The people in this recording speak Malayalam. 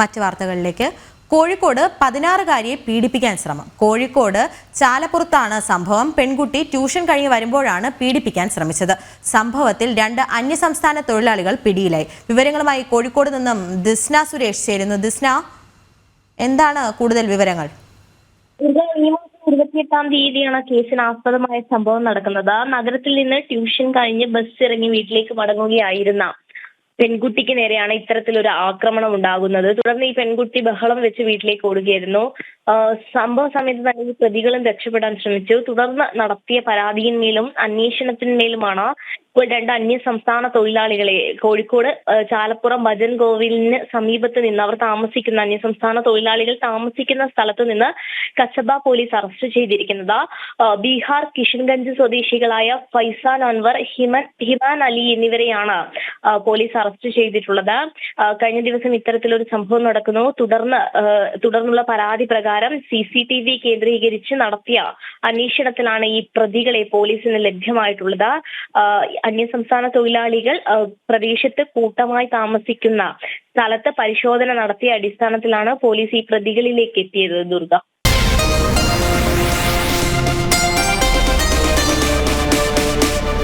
മറ്റ് വാർത്തകളിലേക്ക്. കോഴിക്കോട് പതിനാറുകാരിയെ പീഡിപ്പിക്കാൻ ശ്രമം. കോഴിക്കോട് ചാലപ്പുറത്താണ് സംഭവം. പെൺകുട്ടി ട്യൂഷൻ കഴിഞ്ഞ് വരുമ്പോഴാണ് പീഡിപ്പിക്കാൻ ശ്രമിച്ചത്. സംഭവത്തിൽ രണ്ട് അന്യസംസ്ഥാന തൊഴിലാളികൾ പിടിയിലായി. വിവരങ്ങളുമായി കോഴിക്കോട് നിന്നും ദിസ്ന സുരേഷ് ചേരുന്നു. ദിസ്ന എന്താണ് കൂടുതൽ വിവരങ്ങൾ? ഇരുപത്തിയെട്ടാം തീയതിയാണ് കേസിന് ആസ്പദമായ സംഭവം നടക്കുന്നത്. നഗരത്തിൽ നിന്ന് ട്യൂഷൻ കഴിഞ്ഞ് ബസ് ഇറങ്ങി വീട്ടിലേക്ക് മടങ്ങുകയായിരുന്ന പെൺകുട്ടിക്ക് നേരെയാണ് ഇത്തരത്തിലൊരു ആക്രമണം ഉണ്ടാകുന്നത്. തുടർന്ന് ഈ പെൺകുട്ടി ബഹളം വെച്ച് വീട്ടിലേക്ക് ഓടുകയായിരുന്നു. സംഭവ സമയത്ത് തന്നെ ഈ പ്രതികളും രക്ഷപ്പെടാൻ ശ്രമിച്ചു. തുടർന്ന് നടത്തിയ പരാതിയിന്മേലും അന്വേഷണത്തിന്മേലുമാണ് ഇപ്പോൾ രണ്ട് അന്യ സംസ്ഥാന തൊഴിലാളികളെ കോഴിക്കോട് ചാലപ്പുറം ഭജൻ കോവിലിന് സമീപത്ത് നിന്ന് അവർ താമസിക്കുന്ന അന്യ സംസ്ഥാന തൊഴിലാളികൾ താമസിക്കുന്ന സ്ഥലത്ത് നിന്ന് കച്ചബ പോലീസ് അറസ്റ്റ് ചെയ്തിരിക്കുന്നത്. ബീഹാർ കിഷൻഗഞ്ച് സ്വദേശികളായ ഫൈസാൻ അൻവർ ഹിമൻ ഹിമാൻ അലി എന്നിവരെയാണ്. പോലീസ് അറസ്റ്റ് ചെയ്തിട്ടുള്ളത്. കഴിഞ്ഞ ദിവസം ഇത്തരത്തിലൊരു സംഭവം നടക്കുന്നു. തുടർന്ന് തുടർന്നുള്ള പരാതി പ്രകാരം സി സി ടി വി കേന്ദ്രീകരിച്ച് നടത്തിയ അന്വേഷണത്തിലാണ് ഈ പ്രതികളെ പോലീസിന് ലഭ്യമായിട്ടുള്ളത്. അന്യസംസ്ഥാന തൊഴിലാളികൾ പ്രദേശത്ത് കൂട്ടമായി താമസിക്കുന്ന സ്ഥലത്ത് പരിശോധന നടത്തിയ അടിസ്ഥാനത്തിലാണ് പോലീസ് ഈ പ്രതികളിലേക്ക് എത്തിയത് ദുർഗ.